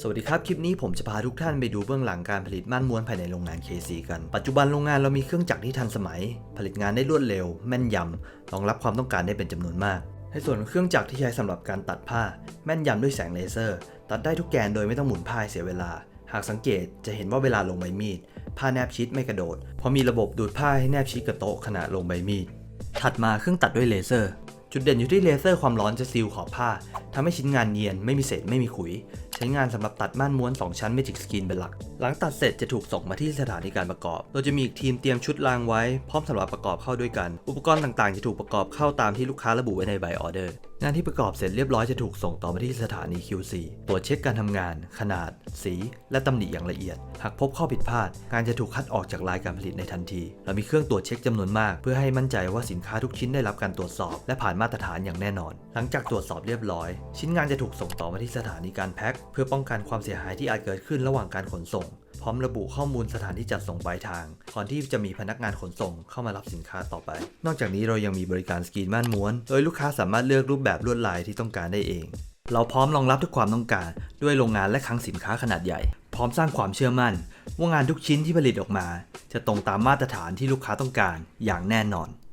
สวัสดีครับ คลิปนี้ผมจะพาทุกท่านไปดูเบื้องหลังการผลิตม่านม้วนภายในโรงงาน KC กัน ปัจจุบันโรงงานเรามีเครื่องจักรที่ทันสมัย ผลิตงานได้รวดเร็ว แม่นยำรองรับความต้องการได้เป็นจำนวนมาก ในส่วนของเครื่องจักรที่ใช้สำหรับการตัดผ้า แม่นยำด้วยแสงเลเซอร์ ตัดได้ทุกแกนโดยไม่ต้องหมุนผ้าเสียเวลา หากสังเกตจะเห็นว่าเวลาลงใบมีด ผ้าแนบชิดไม่กระโดด เพราะมีระบบดูดผ้าให้แนบชิดกับโต๊ะขณะลงใบมีด ถัดมาเครื่องตัดด้วยเลเซอร์ จุดเด่นอยู่ที่เลเซอร์ความร้อนจะซีลขอบผ้า ทำให้ชิ้นงานเนียนไม่มีเศษไม่มีขุย ใช้งานสำหรับตัดม่านม้วน 2 ชั้นเมจิกสกรีนเป็นหลัก หลังตัดเสร็จจะถูกส่งมาที่สถานีการประกอบ โดยจะมีอีกทีมเตรียมชุดรางไว้ พร้อมสำหรับประกอบเข้าด้วยกัน อุปกรณ์ต่างๆ จะถูกประกอบเข้าตามที่ลูกค้าระบุไว้ในใบออเดอร์ งานที่ประกอบเสร็จเรียบร้อยจะถูกส่งต่อมาที่สถานี QC ตรวจเช็คการทำงาน ขนาด สี และตำหนิอย่างละเอียด หากพบข้อผิดพลาด งานจะถูกคัดออกจากรายการผลิตในทันที เรามีเครื่องตรวจเช็คจำนวนมาก เพื่อให้มั่นใจว่าสินค้าทุกชิ้นได้รับการตรวจสอบ และผ่านมาตรฐานอย่างแน่นอน หลังจากตรวจสอบเรียบร้อย ชิ้นงานจะถูกส่งต่อมาที่สถานีการแพ็คเพื่อป้องกันความเสียหายที่อาจเกิดขึ้นระหว่างการขนส่ง พร้อมระบุข้อมูลสถานที่จัดส่งปลายทาง ก่อนที่จะมีพนักงานขนส่งเข้ามารับสินค้าต่อไป นอกจากนี้เรายังมีบริการสกรีนม่านม้วน โดยลูกค้าสามารถเลือกรูปแบบลวดลายที่ต้องการได้เอง เราพร้อมรองรับทุกความต้องการ ด้วยโรงงานและคลังสินค้าขนาดใหญ่ พร้อมสร้างความเชื่อมั่น ว่างานทุกชิ้นที่ผลิตออกมา จะตรงตามมาตรฐานที่ลูกค้าต้องการอย่างแน่นอน